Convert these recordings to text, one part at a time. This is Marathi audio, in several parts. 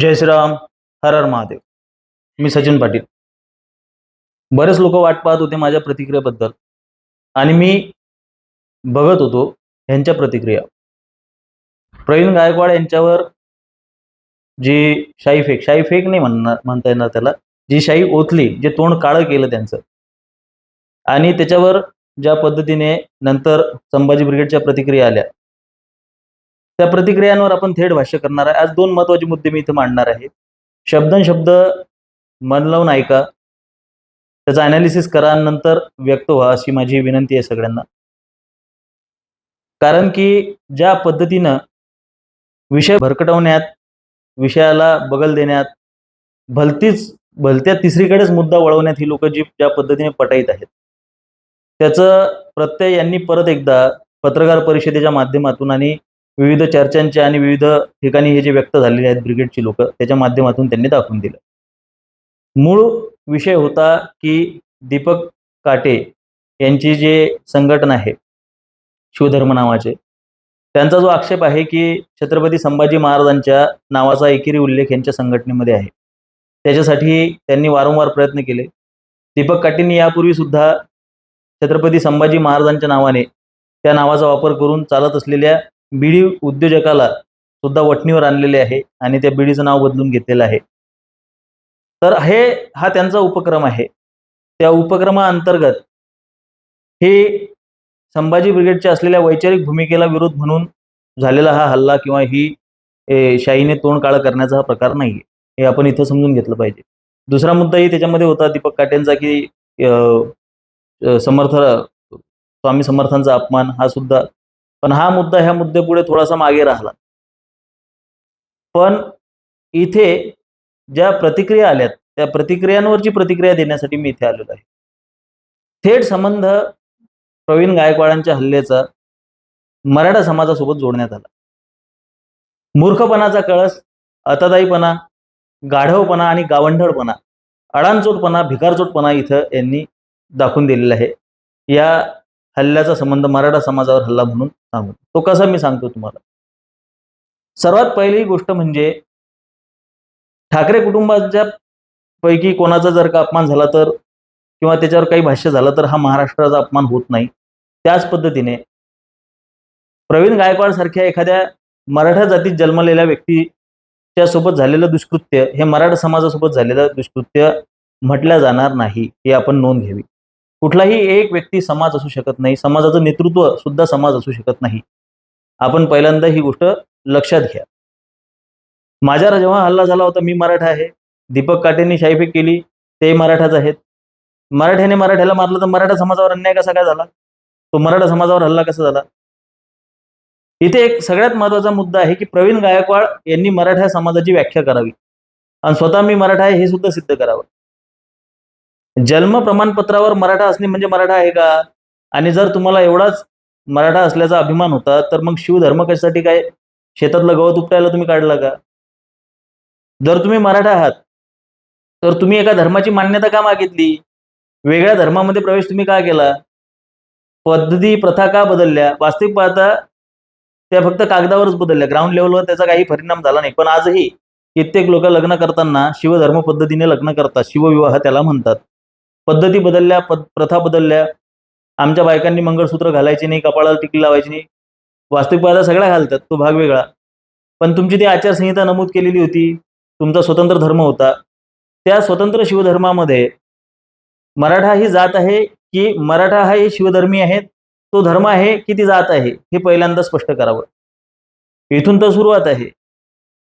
जय श्रीराम हर हर महादेव. मी सचिन पाटील. बरेच लोक वाट पाहत होते माझ्या प्रतिक्रियेबद्दल. आणि मी बघत होतो ह्यांच्या प्रतिक्रिया. प्रवीण गायकवाड यांच्यावर जी शाई फेक शाई फेक नाही म्हणणार म्हणता येणार त्याला. जी शाई ओतली जे तोंड काळं केलं त्यांचं. आणि त्याच्यावर ज्या पद्धतीने नंतर संभाजी ब्रिगेडच्या प्रतिक्रिया आल्या त्या प्रतिक्रियांवर आपण थेट भाष्य करणार आहे. आज दोन महत्त्वाचे मुद्दे मी इथे मांडणार आहे. शब्दन शब्द मन लावून ऐका. त्याचा अनालिसिस करा नंतर व्यक्त व्हा अशी माझी विनंती आहे सगळ्यांना. कारण की ज्या पद्धतीनं विषय भरकटवण्यात विषयाला बगल देण्यात भलतीच भलत्या तिसरीकडेच मुद्दा वळवण्यात ही लोक जी ज्या पद्धतीने पटाईत आहेत. त्याचं प्रत्यय यांनी परत एकदा पत्रकार परिषदेच्या माध्यमातून आणि विविध चर्चांचे आणि विविध ठिकाणी हे जे व्यक्त झालेले आहेत ब्रिगेडची लोक त्याच्या माध्यमातून त्यांनी दाखवून दिलं. मूळ विषय होता की दीपक काटे यांची जे संघटना आहे शिवधर्म नावाचे त्यांचा जो आक्षेप आहे की छत्रपती संभाजी महाराजांच्या नावाचा एकेरी उल्लेख यांच्या संघटनेमध्ये आहे. त्याच्यासाठी त्यांनी वारंवार प्रयत्न केले. दीपक काटेंनी यापूर्वी सुद्धा छत्रपती संभाजी महाराजांच्या नावाने त्या नावाचा वापर करून चालत असलेल्या बीडी उद्योजकाला सुद्धा वठणीवर आणलेले आहे आणि त्या बीडीचं नाव बदलून घेतलेलं आहे. तर हे हा त्यांचा उपक्रम आहे. त्या उपक्रमाअंतर्गत हे संभाजी ब्रिगेडच्या असलेल्या वैचारिक भूमिकेला विरोध म्हणून झालेला हा हल्ला किंवा ही शाहीने तोंड काळं करण्याचा हा प्रकार नाही हे आपण इथं समजून घेतलं पाहिजे. दुसरा मुद्दाही त्याच्यामध्ये होता दीपक काटेंचा की समर्थ स्वामी समर्थांचा अपमान हा सुद्धा पण हा मुद्दा ह्या मुद्द्यापुढे थोडासा मागे राहिला. पण इथे ज्या प्रतिक्रिया आल्यात त्या प्रतिक्रियांवरची प्रतिक्रिया देण्यासाठी मी इथे आलेलो आहे. थेट संबंध प्रवीण गायकवाडांच्या हल्ल्याचा मराठा समाजासोबत जोडण्यात आला. मूर्खपणाचा कळस अतदायीपणा गाढवपणा आणि गावंढळपणा अडाणचोटपणा भिकारचोटपणा इथं यांनी दाखवून दिलेला आहे. या हल्ल्याचा संबंध मराठा समाजावर हल्ला म्हणून सांगू. तो कसा मी सांगतो तुम्हाला? सर्वात पहिली गोष्ट म्हणजे ठाकरे कुटुंबाच्या पैकी कोणाचा जर का अपमान झाला तर किंवा त्याच्यावर काही भाष्य झालं तर हा महाराष्ट्राचा अपमान होत नाही. त्याच पद्धतीने प्रवीण गायकवाड सारख्या एखाद्या मराठा जातीत जन्मलेल्या व्यक्तीच्या सोबत झालेलं दुष्कृत्य हे मराठा समाजासोबत झालेलं दुष्कृत्य म्हटलं जाणार नाही हे आपण नोंद घ्यावी. कुठलाही एक व्यक्ती समाज असू शकत नाही. समाजाचं नेतृत्व सुद्धा समाज असू शकत नाही. आपण पहिल्यांदा ही गोष्ट लक्षात घ्या. माझ्यावर जेव्हा हल्ला झाला होता मी मराठा आहे. दीपक काटेंनी शाहीफेक केली ते मराठाच आहेत. मराठ्याने मराठ्याला मारलं तर मराठा समाजावर अन्याय कसा काय झाला? तो मराठा समाजावर हल्ला कसा झाला? इथे एक सगळ्यात महत्त्वाचा मुद्दा आहे की प्रवीण गायकवाड यांनी मराठा समाजाची व्याख्या करावी. आणि स्वतः मी मराठा आहे हे सुद्धा सिद्ध करावं. जन्म प्रमाणपत्रावर मराठा असणे म्हणजे मराठा आहे का? आणि जर तुम्हाला एवढाच मराठा असल्याचा अभिमान होता तर मग शिवधर्म कशासाठी काय? शेतातलं गवत उपटायला तुम्ही काढला का? जर तुम्ही मराठा आहात तर तुम्ही एका धर्माची मान्यता का मागितली? वेगळ्या धर्मामध्ये प्रवेश तुम्ही का केला? पद्धती प्रथा का बदलल्या? वास्तविक पाहता त्या फक्त कागदावरच बदलल्या. ग्राउंड लेवलवर त्याचा काही परिणाम झाला नाही. पण आजही कित्येक लोक लग्न करताना शिवधर्म पद्धतीने लग्न करतात. शिवविवाह त्याला म्हणतात. पद्धती बदलल्या पद प्रथा बदलल्या. आमच्या बायकांनी मंगळसूत्र घालायचे नाही कपाळाला टिकली लावायची नाही. वास्तविक पाहता सगळ्या घालतात तो भाग वेगळा. पण तुमची ती आचारसंहिता नमूद केलेली होती तुमचा स्वतंत्र धर्म होता. त्या स्वतंत्र शिवधर्मामध्ये मराठा ही जात आहे की मराठा हा हे शिवधर्मी आहे तो धर्म आहे की ती जात आहे हे पहिल्यांदा स्पष्ट करावं. इथून तर सुरुवात आहे.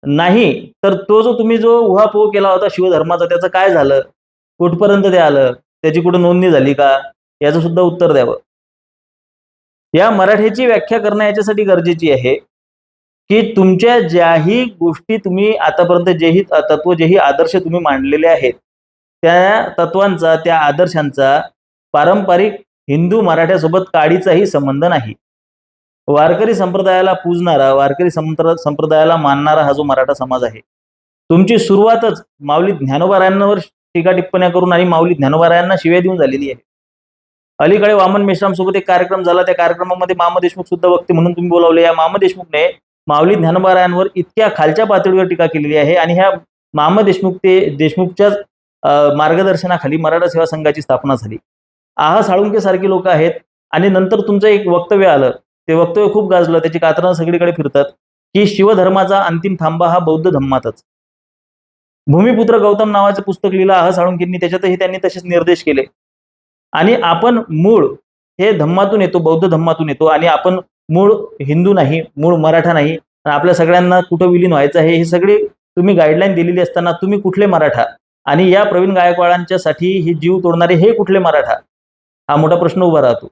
नाही तर तो जो तुम्ही जो उहापोह केला होता शिवधर्माचा त्याचं काय झालं? कुठपर्यंत ते आलं? त्याची कुठं नोंदणी झाली का? याचं सुद्धा उत्तर द्यावं. या मराठीची व्याख्या करणं याच्यासाठी गरजेची आहे की तुमच्या ज्याही गोष्टी तुम्ही आतापर्यंत जेही तत्व जेही आदर्श तुम्ही मांडलेले आहेत त्या तत्वांचा त्या आदर्शांचा पारंपरिक हिंदू मराठ्यासोबत काडीचाही संबंध नाही. वारकरी संप्रदायाला पूजणारा वारकरी संप्रदायाला मानणारा हा जो मराठा समाज आहे तुमची सुरुवातच माऊली ज्ञानोबारायांवर टीका टिप्पण्या करून आणि माऊली ज्ञानोबारायांना शिव्या देऊन झालेली आहे. अलीकडे वामन मेश्राम सोबत एक कार्यक्रम झाला. त्या कार्यक्रमामध्ये मामा देशमुख सुद्धा वक्ते म्हणून तुम्ही बोलावले. या मामा देशमुखने माऊली ज्ञानोबारायांवर इतक्या खालच्या पातळीवर टीका केलेली आहे आणि ह्या मामा देशमुख ते देशमुखच्याच मार्गदर्शनाखाली मराठा सेवा संघाची स्थापना झाली. आहा साळुंके सारखी लोक आहेत आणि नंतर तुमचं एक वक्तव्य आलं. ते वक्तव्य खूप गाजलं. त्याची कातरणं सगळीकडे फिरतात. की शिवधर्माचा अंतिम थांबा हा बौद्ध धम्मातच. भूमिपुत्र गौतम नावाचं पुस्तक लिहिलं आह साळुंकींनी त्याच्यातही त्यांनी तसेच निर्देश केले. आणि आपण मूळ हे धम्मातून येतो बौद्ध धम्मातून येतो आणि आपण मूळ हिंदू नाही मूळ मराठा नाही आपल्या सगळ्यांना कुठं विलीन व्हायचं आहे हे सगळे तुम्ही गाईडलाईन दिलेली असताना तुम्ही कुठले मराठा? आणि या प्रवीण गायकवाडांच्या साठी हे जीव तोडणारे हे कुठले मराठा? हा मोठा प्रश्न उभा राहतो.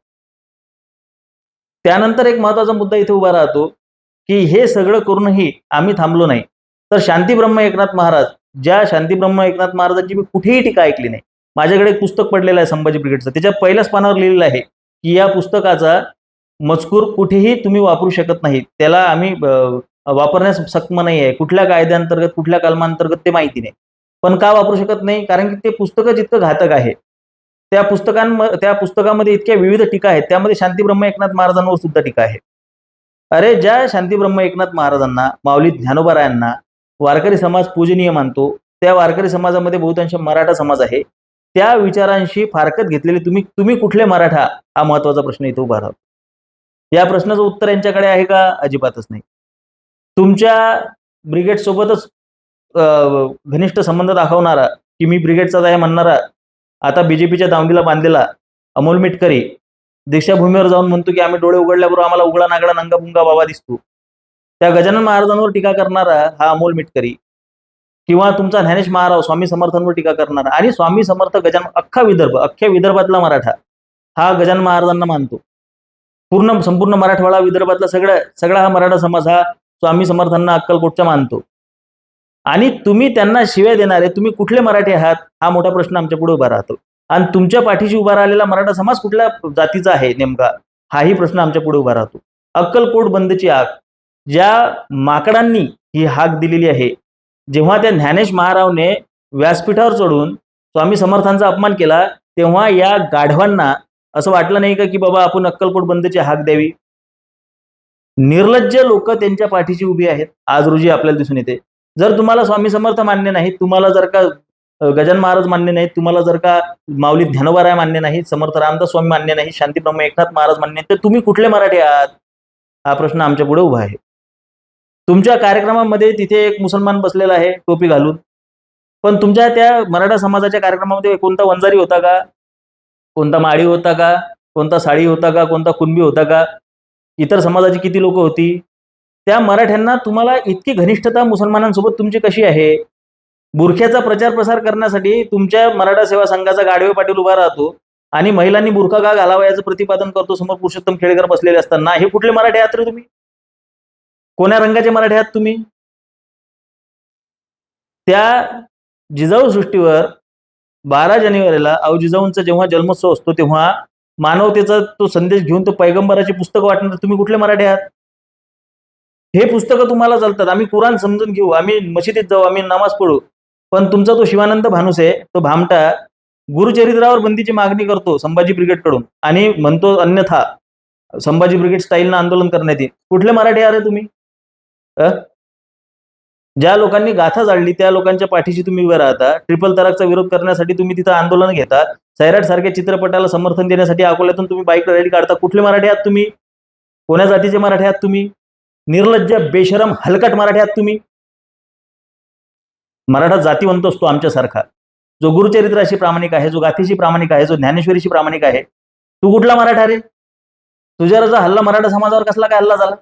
त्यानंतर एक महत्त्वाचा मुद्दा इथे उभा राहतो की हे सगळं करूनही आम्ही थांबलो नाही. तर शांती ब्रह्म एकनाथ महाराज ज्या शांतीब्रह्म एकनाथ महाराजांची मी कुठेही टीका ऐकली नाही. माझ्याकडे एक पुस्तक पडलेलं आहे संभाजी ब्रिगेडचं. त्याच्या पहिल्याच पानावर लिहिलेलं आहे की या पुस्तकाचा मजकूर कुठेही तुम्ही वापरू शकत नाही. त्याला आम्ही वापरण्यास सक्षम नाही आहे. कुठल्या कायद्यांतर्गत कुठल्या कलमांतर्गत ते माहिती नाही. पण का वापरू शकत नाही? कारण की ते पुस्तकं जितकं घातक आहे. त्या पुस्तकांम त्या पुस्तकामध्ये इतक्या विविध टीका आहेत. त्यामध्ये शांतीब्रह्म एकनाथ महाराजांवर सुद्धा टीका आहे. अरे ज्या शांतीब्रह्म एकनाथ महाराजांना माऊली ज्ञानोबारायांना वारकरी समाज पूजनीय मानतो. त्या वारकरी समाजामध्ये बहुतांश मराठा समाज आहे. त्या विचारांशी फारकत घेतलेले तुम्ही तुम्ही कुठले मराठा? हा महत्त्वाचा प्रश्न इथे उभा राहतो. या प्रश्नाचं उत्तर यांच्याकडे आहे का? अजिबातच नाही. तुमच्या ब्रिगेड सोबतच घनिष्ठ संबंध दाखवणारा की मी ब्रिगेडचाच आहे म्हणणारा आता बीजेपीच्या दावणीला बांधलेला अमोल मिटकरी दीक्षाभूमीवर जाऊन म्हणतो की आम्ही डोळे उघडल्याबरोबर आम्हाला उघडा नागडा नंगापुंगा बाबा दिसतो. त्या गजानन महाराजांवर टीका करणारा हा अमोल मिटकरी किंवा तुमचा ज्ञानेश महाराव स्वामी समर्थांवर टीका करणारा आणि स्वामी समर्थ गजान अख्खा विदर्भ अख्ख्या विदर्भातला मराठा हा गजानन महाराजांना मानतो. पूर्ण संपूर्ण मराठवाडा विदर्भातला सगळा सगळा हा मराठा समाज हा स्वामी समर्थांना अक्कलकोटच्या मानतो. आणि तुम्ही त्यांना शिव्या देणारे तुम्ही कुठले मराठी आहात हा मोठा प्रश्न आमच्या पुढे उभा राहतो. आणि तुमच्या पाठीशी उभा राहिलेला मराठा समाज कुठल्या जातीचा आहे नेमका हाही प्रश्न आमच्या पुढे उभा राहतो. अक्कलकोट बंदची आग. ज्या माकडांनी ही हाक दिलेली आहे जेव्हा त्या ज्ञानेश महारावने व्यासपीठावर चढून स्वामी समर्थांचा अपमान केला तेव्हा या गाढवांना असं वाटलं नाही का की बाबा आपण अक्कलकोट बंदची हाक द्यावी? निर्लज्ज लोक त्यांच्या पाठीची उभी आहेत आज रोजी आपल्याला दिसून येते. जर तुम्हाला स्वामी समर्थ मान्य नाही तुम्हाला जर का गजान महाराज मान्य नाहीत तुम्हाला जर का माऊली ज्ञानोबाराय मान्य नाही समर्थ रामदास स्वामी मान्य नाही शांतीब्रह्म एकनाथ महाराज मान्य नाही तर तुम्ही कुठले मराठी आहात? हा प्रश्न आमच्या पुढे उभा आहे. तुमच्या कार्यक्रमामध्ये तिथे एक मुसलमान बसलेला आहे टोपी घालून. पण तुमच्या त्या मराठा समाजाच्या कार्यक्रमामध्ये कोणता वंजारी होता का? कोणता माळी होता का? कोणता साडी होता का? कोणता कुणबी होता का? इतर समाजाची किती लोक होती? त्या मराठ्यांना तुम्हाला इतकी घनिष्ठता मुसलमानांसोबत तुमची कशी आहे? बुरख्याचा प्रचार प्रसार करण्यासाठी तुमच्या मराठा सेवा संघाचा गाडवे पाटील उभा राहतो आणि महिलांनी बुरखा का घालावा याचं प्रतिपादन करतो समोर पुरुषोत्तम खेडेकर बसलेले असताना. हे कुठले मराठे आहात रे तुम्ही? कोण्या रंगाचे मराठी आहात तुम्ही? त्या जिजाऊ सृष्टीवर बारा जानेवारीला आऊ जिजाऊंचा जेव्हा जन्मोत्सव असतो तेव्हा मानवतेचा तो संदेश घेऊन तो पैगंबराची पुस्तकं वाटणार. तुम्ही कुठले मराठी आहात? हे पुस्तकं तुम्हाला चालतात. आम्ही कुराण समजून घेऊ. आम्ही मशिदीत जाऊ आम्ही नमाज पढू. पण तुमचा तो शिवानंद भानुसे तो भामटा गुरुचरित्रावर बंदीची मागणी करतो संभाजी ब्रिगेडकडून. आणि म्हणतो अन्यथा संभाजी ब्रिगेड स्टाईलनं आंदोलन करण्यात येईल. कुठले मराठी आहे तुम्ही? ज्या लोकांनी गाथा जाळली त्या लोकांच्या पाठीशी तुम्ही उभे राहता. ट्रिपल तलाकचा विरोध करण्यासाठी तुम्ही तिथं आंदोलन घेता. सैराट सारख्या चित्रपटाला समर्थन देण्यासाठी अकोल्यातून तुम्ही बाईक रॅली काढता. कुठले मराठी आहात तुम्ही? कोण्या जातीचे मराठी आहात तुम्ही? निर्लज्ज बेशरम हलकट मराठी आहात तुम्ही? मराठा जातीवंत असतो आमच्यासारखा. जो गुरुचरित्राशी प्रामाणिक आहे जो गाथीशी प्रामाणिक आहे जो ज्ञानेश्वरीशी प्रामाणिक आहे. तू कुठला मराठा रे? तुझ्यावरचा हल्ला मराठा समाजावर कसला काय हल्ला झाला?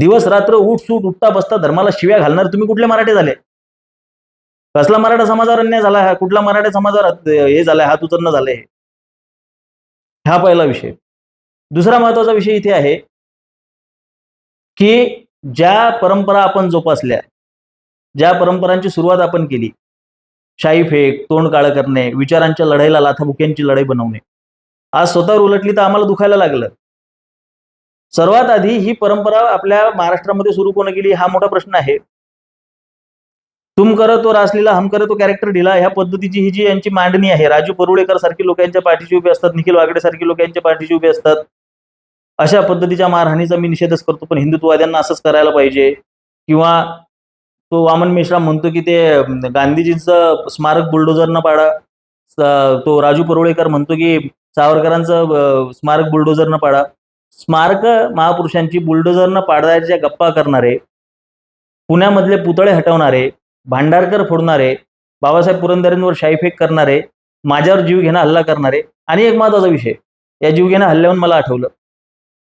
दिवस रात्र उठ सूट उठता बसता धर्माला शिव्या घालणार तुम्ही कुठले मराठे झाले? कसला मराठा समाजावर अन्याय झाला हा? कुठला मराठा समाजावर हे झालाय हात उचलणं झालंय हा? पहिला विषय. दुसरा महत्त्वाचा विषय इथे आहे की ज्या परंपरा आपण जोपासल्या ज्या परंपरांची सुरुवात आपण केली शाही फेक तोंड काळं करणे विचारांच्या लढाईला लाथाबुक्यांची लढाई बनवणे आज स्वतःवर उलटली तर आम्हाला दुखायला लागलं. सर्वात आधी ही परंपरा आपल्या महाराष्ट्रामध्ये सुरू कोण केली हा मोठा प्रश्न आहे. तुम करत तो रासलीला हम करत तो कॅरेक्टर ढिला ह्या पद्धतीची ही जी यांची मांडणी आहे राजू परुळेकर सारखी लोक यांच्या पाठीशी उभे असतात निखिल वागडे सारखी लोक यांच्या पाठीशी उभे असतात. अशा पद्धतीच्या मारहाणीचा मी निषेधच करतो पण हिंदुत्ववाद्यांना असंच करायला पाहिजे. किंवा तो वामन मेश्राम म्हणतो की ते गांधीजींचं स्मारक बुलडोझरनं पाडा. तो राजू परुळेकर म्हणतो की सावरकरांचं स्मारक बुलडोझरनं पाडा. स्मारक महापुरुषांची बुलडोझरनं पाडायच्या गप्पा करणारे पुण्यामधले पुतळे हटवणारे भांडारकर फोडणारे बाबासाहेब पुरंदरेंवर शाईफेक करणारे माझ्यावर जीव घेणं हल्ला करणारे आणि एक महत्त्वाचा विषय या जीवघेणा हल्ल्याहून मला आठवलं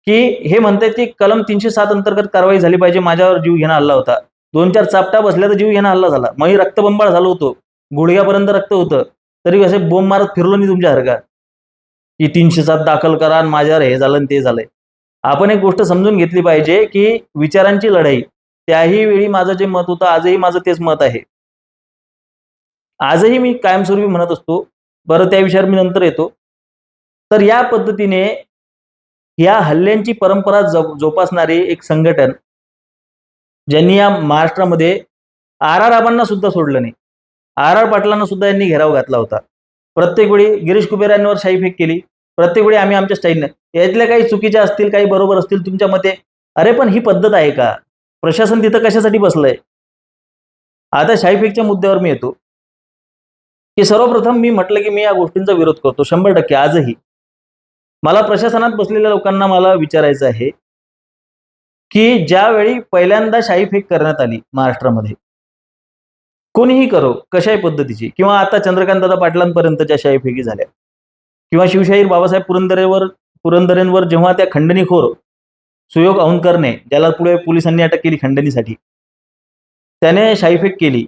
की हे म्हणतात की कलम तीनशे सात अंतर्गत कारवाई झाली पाहिजे माझ्यावर जीव घेणा हल्ला होता. दोन चार चापटा बसल्या तर जीव घेणं हल्ला झाला. मग रक्तबंबाळ झालो होतो. गुडघ्यापर्यंत रक्त होतं. तरी असे बोंब मारत फिरलो नाही तुमच्या हरका की तीनशे सात दाखल करा आणि माझ्यावर हे झालं आणि ते झालंय. आपण एक गोष्ट समजून घेतली पाहिजे की विचारांची लढाई त्याही वेळी माझं जे मत होतं आजही माझं तेच मत आहे. आजही मी कायमस्वरूपी म्हणत असतो बरं त्या विषयावर मी नंतर येतो. तर या पद्धतीने या हल्ल्यांची परंपरा जप- जोपासणारे एक संघटन ज्यांनी या महाराष्ट्रामध्ये आर आर आबांना सुद्धा सोडलं नाही. आर आर पाटलांना सुद्धा यांनी घेराव घातला होता. प्रत्येक वेळी गिरीश कुबेर यांवर शाईफेक केली. प्रत्येक वेळी आम्ही आमच्या स्टाईलने यातल्या काही चुकीच्या असतील काही बरोबर असतील तुमच्या मते. अरे पण ही पद्धत आहे का? प्रशासन तिथं कशासाठी बसलंय? आता शाहीफेकच्या मुद्द्यावर मी येतो. की सर्वप्रथम मी म्हटलं की मी या गोष्टींचा विरोध करतो शंभर टक्के आजही. मला प्रशासनात बसलेल्या लोकांना मला विचारायचं आहे की ज्यावेळी पहिल्यांदा शाहीफेक करण्यात आली महाराष्ट्रामध्ये कोणीही करो कशाही पद्धतीची. किंवा आता चंद्रकांत दादा पाटलांपर्यंतच्या शाहीफेकी झाल्या. किंवा शिवशाहीर बाबासाहेब पुरंदरेवर पुरंदरेंवर जेव्हा त्या खंडणीखोर सुयोग औंधकरने ज्याला पुढे पोलिसांनी अटक केली खंडणीसाठी त्याने शाईफेक केली.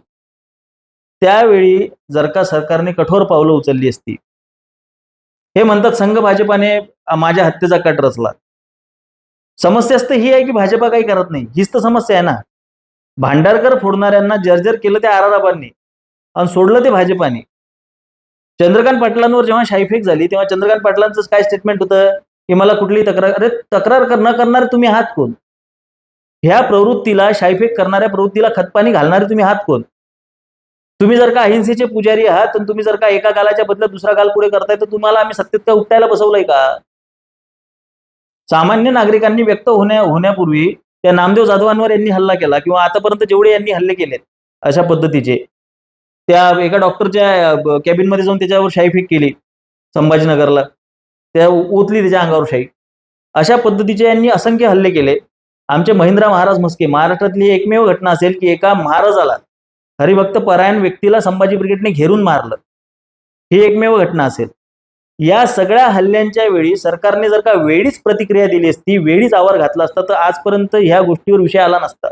त्यावेळी जर का सरकारने कठोर पावलं उचलली असती. हे म्हणतात संघ भाजपाने माझ्या हत्येचा कट रचला. समस्या असते ही आहे की भाजपा काही करत नाही. हीच तर समस्या आहे ना. भांडारकर फोडणाऱ्यांना जर्जर केलं त्या आराराबांनी. आणि सोडलं ते भाजपाने. चंद्रकांत पाटलांवर जेव्हा शाईफेक झाली तेव्हा चंद्रकांत पाटलांचं काय स्टेटमेंट होतं? की मला कुठली तक्रार अरे तक्रार कर- न करणारे तुम्ही आहात कोण? ह्या प्रवृत्तीला शाईफेक करणाऱ्या प्रवृत्तीला खतपाणी घालणारे तुम्ही आहात कोण? तुम्ही जर का अहिंसेचे पुजारी आहात तर तुम्ही जर का एका गालाच्या बदल्यात दुसरा गाल पुढे करताय तर तुम्हाला आम्ही सत्तेत का उपटायला बसवलंय का? सामान्य नागरिकांनी व्यक्त होण्या होण्यापूर्वी त्या नामदेव जाधवांवर यांनी हल्ला केला किंवा आतापर्यंत जेवढे यांनी हल्ले केलेत अशा पद्धतीचे. त्या एका डॉक्टरच्या कॅबिनमध्ये जाऊन त्याच्यावर शाईफेक केली. संभाजीनगरला. त्या ओतली त्याच्या अंगावर शाही. अशा पद्धतीचे यांनी असंख्य हल्ले केले. आमचे महिंद्रा महाराज म्हस्के महाराष्ट्रातली एकमेव घटना असेल की एका महाराजाला हरिभक्त परायण व्यक्तीला संभाजी ब्रिगेडने घेरून मारलं. ही एकमेव घटना असेल. या सगळ्या हल्ल्यांच्या वेळी सरकारने जर का वेळीच प्रतिक्रिया दिली असती वेळीच आवर घातला असता तर आजपर्यंत ह्या गोष्टीवर विषय आला नसता.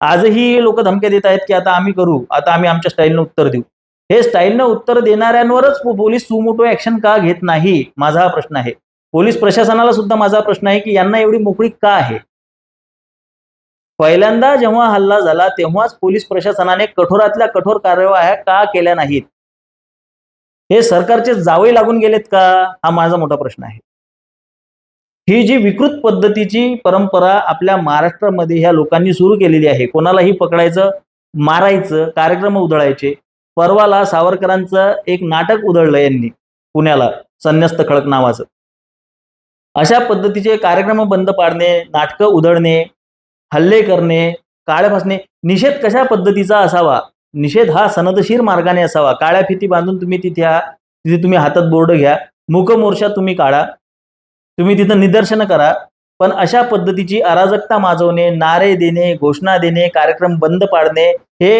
आजही लोक धमक्या देत आहेत की आता आम्ही करू आता आम्ही आमच्या स्टाईलनं उत्तर देऊ. हे स्टाईलनं उत्तर देणाऱ्यांवरच पोलीस सुमोटो ऍक्शन का घेत नाही? माझा हा प्रश्न आहे. पोलीस प्रशासनाला सुद्धा माझा प्रश्न आहे की यांना एवढी मोकळी का आहे? पहिल्यांदा जेव्हा हल्ला झाला तेव्हाच पोलीस प्रशासनाने कठोरातल्या कठोर कार्यवाह्या का केल्या नाहीत? हे सरकारचे जावे लागून गेलेत का? हा माझा मोठा प्रश्न आहे. ही जी विकृत पद्धतीची परंपरा आपल्या महाराष्ट्रामध्ये ह्या लोकांनी सुरू केलेली आहे कोणालाही पकडायचं मारायचं कार्यक्रम उधळायचे परवाला सावरकरांचं एक नाटक उधळलं यांनी पुण्याला संन्यस्त खळक नावाचं. अशा पद्धतीचे कार्यक्रम बंद पाडणे नाटकं उधळणे हल्ले करणे काळे फासणे निषेध कशा पद्धतीचा असावा? निषेध हा सनदशीर मार्गाने असावा. काळ्या फिती बांधून तुम्ही तिथे या तिथे तुम्ही हातात बोर्ड घ्या मूकमोर्चा तुम्ही काढा तुम्ही तिथं निदर्शनं करा. पण अशा पद्धतीची अराजकता माजवणे नारे देणे घोषणा देणे कार्यक्रम बंद पाडणे हे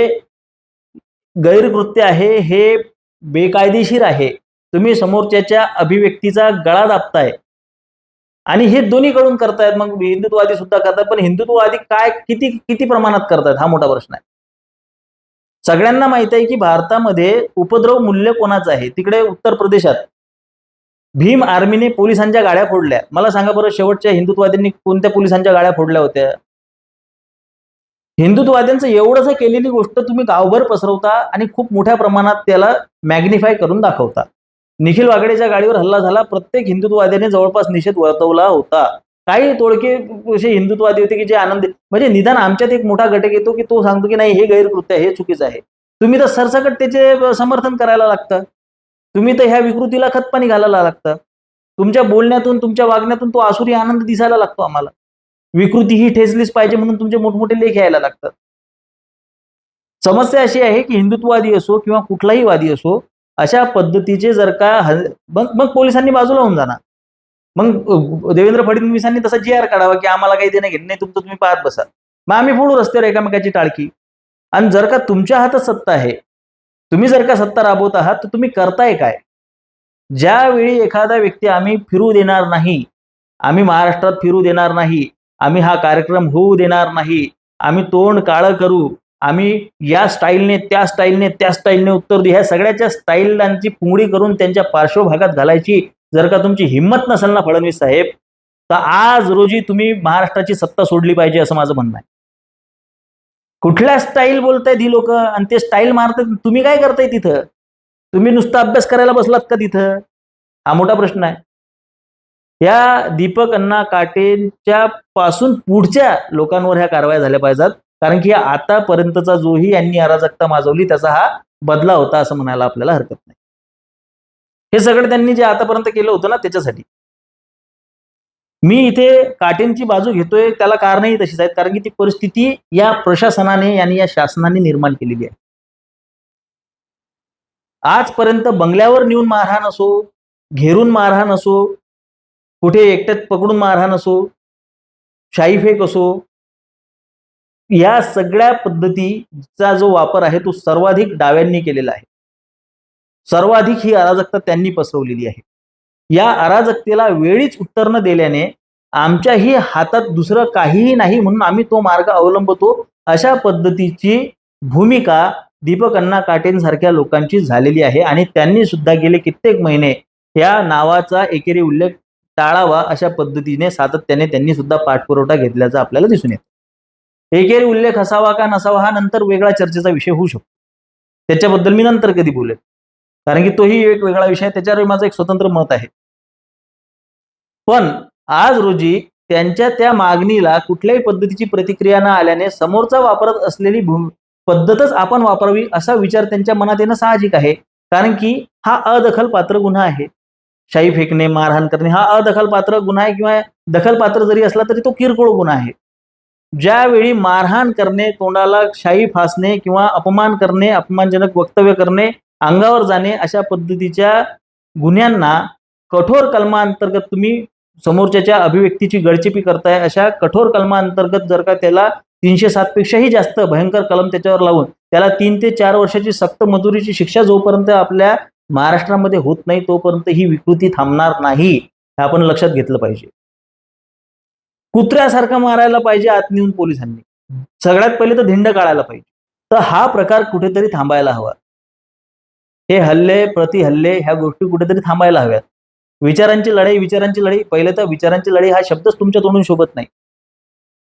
गैरकृत्य आहे हे बेकायदेशीर आहे. तुम्ही समोरच्याच्या अभिव्यक्तीचा गळा दाबताय. आणि हे दोन्हीकडून करतायत. मग हिंदुत्ववादी सुद्धा करतात. पण हिंदुत्ववादी काय किती किती प्रमाणात करतायत? हा मोठा प्रश्न आहे. सगळ्यांना माहीत आहे की भारतामध्ये उपद्रव मूल्य कोणाचं आहे? तिकडे उत्तर प्रदेशात. भीम आर्मीने पोलिसांच्या गाड्या फोडल्या. मला सांगा बरं शेवटच्या हिंदुत्ववाद्यांनी कोणत्या पोलिसांच्या गाड्या फोडल्या होत्या? हिंदुत्ववाद्यांचं एवढंच केलेली गोष्ट तुम्ही गावभर पसरवता आणि खूप मोठ्या प्रमाणात त्याला मॅग्निफाय करून दाखवता. निखिल वागडेच्या गाडीवर हल्ला झाला प्रत्येक हिंदुत्ववाद्याने जवळपास निषेध वर्तवला होता. काही तोडके असे हिंदुत्ववादी होते की जे आनंद म्हणजे निदान आमच्यात एक मोठा घटक येतो की तो सांगतो की नाही हे गैरकृत्य आहे हे चुकीचं आहे. तुम्ही तर सरसकट त्याचे समर्थन करायला लागतं. तुम्ही तर ह्या विकृतीला खतपाणी घालायला लागतं. तुमच्या बोलण्यातून तुमच्या वागण्यातून तो आसुरी आनंद दिसायला लागतो आम्हाला. विकृती ही ठेचलीच पाहिजे म्हणून तुमचे मोठमोठे लेख यायला लागतात. समस्या अशी आहे की हिंदुत्ववादी असो किंवा कुठलाही वादी असो अशा पद्धतीचे जर का मग मग पोलिसांनी बाजूला होऊन जाणार. मग देवेंद्र फडणवीसांनी तसा जी आर काढावा की आम्हाला काही देणं घेणं नाही तुमचं तुम्ही पाहत बसा. मग आम्ही फोडू रस्त्यावर एकामेकाची टाळकी. आणि जर का तुमच्या हातात सत्ता आहे तुम्ही जर का सत्ता राबवत आहात तर तुम्ही करताय काय? ज्यावेळी एखादा व्यक्ती आम्ही फिरू देणार नाही आम्ही महाराष्ट्रात फिरू देणार नाही आम्ही हा कार्यक्रम होऊ देणार नाही आम्ही तोंड काळं करू आम्ही या स्टाईलने त्या स्टाईलने त्या स्टाईलने उत्तर देऊ ह्या सगळ्याच्या स्टाईलांची पुंगडी करून त्यांच्या पार्श्वभागात घालायची जर का तुमची हिंमत नसेल ना फडणवीस साहेब तर आज रोजी तुम्ही महाराष्ट्राची सत्ता सोडली पाहिजे असं माझं म्हणणं आहे. कुठल्या स्टाईल बोलतायत ही लोक? आणि ते स्टाईल मारतात. तुम्ही काय करताय तिथं? तुम्ही नुसता अभ्यास करायला बसलात का तिथं? हा मोठा प्रश्न आहे. या दीपक अण्णा काटेच्या पासून पुढच्या लोकांवर ह्या कारवाया झाल्या पाहिजेत. कारण की आतापर्यंतचा जोही यांनी अराजकता माजवली त्याचा हा बदला होता असं म्हणायला आपल्याला हरकत नाही. हे सगळं त्यांनी जे आतापर्यंत केलं होतं ना त्याच्यासाठी. मी इथे काटेंची बाजू घेतोय त्याला कारणही तशीच आहेत. कारण की ती परिस्थिती या प्रशासनाने आणि या शासनाने निर्माण केलेली आहे. आजपर्यंत बंगल्यावर नेऊन मारहाण असो घेरून मारहाण असो कुठे एकट्यात पकडून मारहाण असो शाईफेक असो या सगळ्या पद्धतीचा जो वापर आहे तो सर्वाधिक डाव्यांनी केलेला आहे. सर्वाधिक ही अराजकता त्यांनी पसरवलेली आहे. या अराजकतेला वेळीच उत्तर न दिल्याने आमच्याही हातात दुसरं काहीही नाही म्हणून आम्ही तो मार्ग अवलंबतो अशा पद्धतीची भूमिका दीपक अण्णा काटेंसारख्या लोकांची झालेली आहे आणि त्यांनी सुद्धा गेले कित्येक महिने या नावाचा एकेरी उल्लेख टाळावा अशा पद्धतीने सातत्याने त्यांनी सुद्धा पाठपुरवठा घेतल्याचा आपल्याला दिसून येतो. एकेरी उल्लेख असावा का नसावा हा नंतर वेगळा चर्चेचा विषय होऊ शकतो. त्याच्याबद्दल मी नंतर कधी बोलेन. कारण की तोही एक वेगळा विषय त्याच्यावर माझं एक स्वतंत्र मत आहे. पण आज रोजी त्यांच्या त्या मागणीला कुठल्याही पद्धतीची प्रतिक्रिया न आल्याने समोरचा वापरत असलेली भूम पद्धतच आपण वापरावी असा विचार त्यांच्या मनात येणं साहजिक आहे. कारण की हा अदखल पात्र गुन्हा आहे. शाई फेकणे मारहाण करणे हा अदखल पात्र गुन्हा आहे किंवा दखल पात्र जरी असला तरी तो किरकोळ गुन्हा आहे. ज्यावेळी मारहाण करणे तोंडाला शाई फासणे किंवा अपमान करणे अपमानजनक वक्तव्य करणे अंगावर जाणे अशा पद्धतीच्या गुन्ह्यांना कठोर कलमांतर्गत तुम्ही समोरच्याच्या अभिव्यक्तीची गडचिपी करताय अशा कठोर कलमांतर्गत जर का त्याला तीनशे सातपेक्षाही जास्त भयंकर कलम त्याच्यावर लावून त्याला तीन ते चार वर्षाची सक्त मजुरीची शिक्षा जोपर्यंत आपल्या महाराष्ट्रामध्ये होत नाही तोपर्यंत ही विकृती थांबणार नाही हे आपण लक्षात घेतलं पाहिजे. कुत्र्यासारखं मारायला पाहिजे आत नेऊन पोलिसांनी. सगळ्यात पहिले तर धिंड काढायला पाहिजे. तर हा प्रकार कुठेतरी थांबायला हवा. हे हल्ले प्रति हल्ले ह्या गोष्टी कुठेतरी थांबायला हव्यात. विचारांची लढाई विचारांची लढाई. पहिले तर विचारांची लढाई हा शब्दच तुमच्या तोंडून शोभत नाही.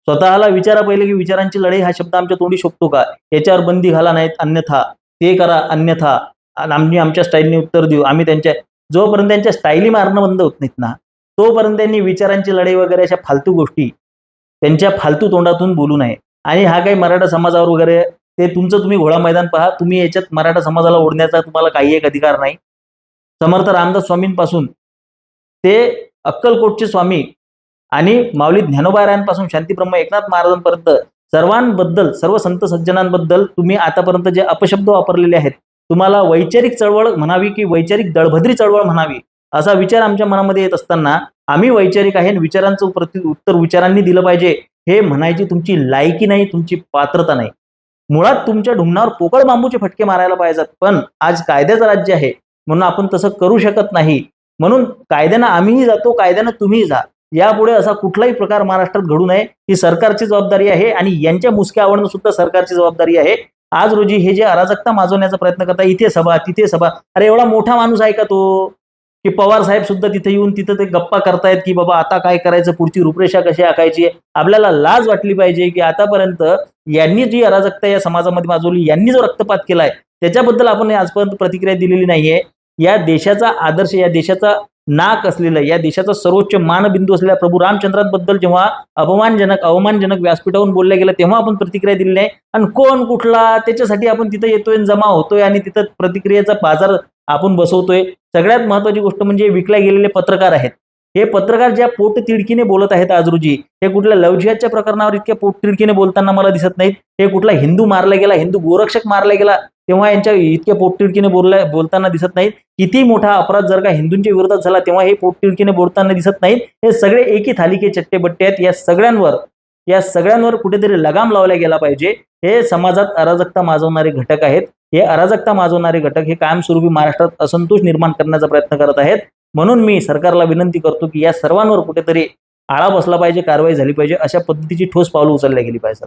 स्वतःला विचारा पहिले की विचारांची लढाई हा शब्द आमच्या तोंडी शोभतो का? याच्यावर बंदी घाला नाहीत अन्यथा. ते करा अन्यथा. आम्ही आमच्या स्टाईलने उत्तर देऊ. आम्ही त्यांच्या जोपर्यंत त्यांच्या स्टाईली मारणं बंद होत नाहीत ना तोपर्यंत त्यांनी विचारांची लढाई वगैरे अशा फालतू गोष्टी त्यांच्या फालतू तोंडातून बोलू नये. आणि हा काही मराठा समाजावर वगैरे ते तुमचं तुम्ही घोडा मैदान पहा. तुम्ही याच्यात मराठा समाजाला ओढण्याचा तुम्हाला काही एक अधिकार नाही. समर्थ रामदास स्वामींपासून ते अक्कलकोटचे स्वामी आणि माऊली ज्ञानोबारायांपासून शांतीब्रह्म एकनाथ महाराजांपर्यंत सर्वांबद्दल सर्व संत सज्जनांबद्दल तुम्ही आतापर्यंत जे अपशब्द वापरलेले आहेत तुम्हाला वैचारिक चळवळ म्हणावी की वैचारिक दळभद्री चळवळ म्हणावी असा विचार आमच्या मनामध्ये येत असताना आम्ही वैचारिक आहे आणि विचारांचं प्रति उत्तर विचारांनी दिलं पाहिजे हे म्हणायची तुमची लायकी नाही तुमची पात्रता नाही. मुळात तुमच्या ढुंगणावर पोकळ बांबूचे फटके मारायला पाहिजेत पण आज कायद्याचं राज्य आहे म्हणून आपण तसं करू शकत नाही. म्हणून कायद्यानं आम्हीही जातो कायद्यानं तुम्हीही जा. यापुढे असा कुठलाही प्रकार महाराष्ट्रात घडू नये. ही सरकारची जबाबदारी आहे आणि यांच्या मुसक्या आवडणं सुद्धा सरकारची जबाबदारी आहे. आज रोजी हे जे अराजकता माजवण्याचा प्रयत्न करता इथे सभा तिथे सभा. अरे एवढा मोठा माणूस आहे का तो? की पवार साहेब सुद्धा तिथे येऊन तिथं ते गप्पा करतायत की बाबा आता काय करायचं? पुढची रूपरेषा कशी आखायची आपल्याला लाज वाटली पाहिजे की आतापर्यंत यांनी जी अराजकता या समाजामध्ये माजवली यांनी जो रक्तपात केलाय त्याच्याबद्दल आपण आजपर्यंत प्रतिक्रिया दिलेली नाहीये. या देशाचा आदर्श या देशाचा नाक असलेलं या देशाचा सर्वोच्च मानबिंदू असलेल्या प्रभू रामचंद्रांबद्दल जेव्हा अपमानजनक अवमानजनक व्यासपीठावरून बोलल्या गेलं तेव्हा आपण प्रतिक्रिया दिली नाही. आणि कोण कुठला त्याच्यासाठी आपण तिथं येतोय आणि जमा होतोय आणि तिथं प्रतिक्रियेचा बाजार आपण बसवतोय. सगळ्यात महत्वाची गोष्ट म्हणजे विकल्या गेलेले पत्रकार आहेत. हे पत्रकार ज्या पोट तिडकीने बोलत आहेत आजरुजी हे कुठल्या लवजियाच्या प्रकरणावर इतक्या पोट तिडकीने बोलताना मला दिसत नाहीत. हे कुठला हिंदू मारला गेला हिंदू गोरक्षक मारला गेला तेव्हा यांच्या इतक्या पोटतिडकीने बोलल्या बोलताना दिसत नाहीत. किती मोठा अपराध जर का हिंदूंच्या विरोधात झाला तेव्हा हे पोटतिडकीने बोलताना दिसत नाहीत. हे सगळे एकी थालिके चट्टे बट्टे आहेत. या सगळ्यांवर या सगळ्यांवर कुठेतरी लगाम लावला गेला पाहिजे. हे समाजात अराजकता माजवणारे घटक आहेत. हे अराजकता माजवणारे घटक हे कायमस्वरूपी महाराष्ट्रात असंतोष निर्माण करण्याचा प्रयत्न करत आहेत. म्हणून मी सरकारला विनंती करतो की या सर्वांवर कुठेतरी आळा बसला पाहिजे कारवाई झाली पाहिजे अशा पद्धतीची ठोस पावलं उचलल्या गेली पाहिजेत.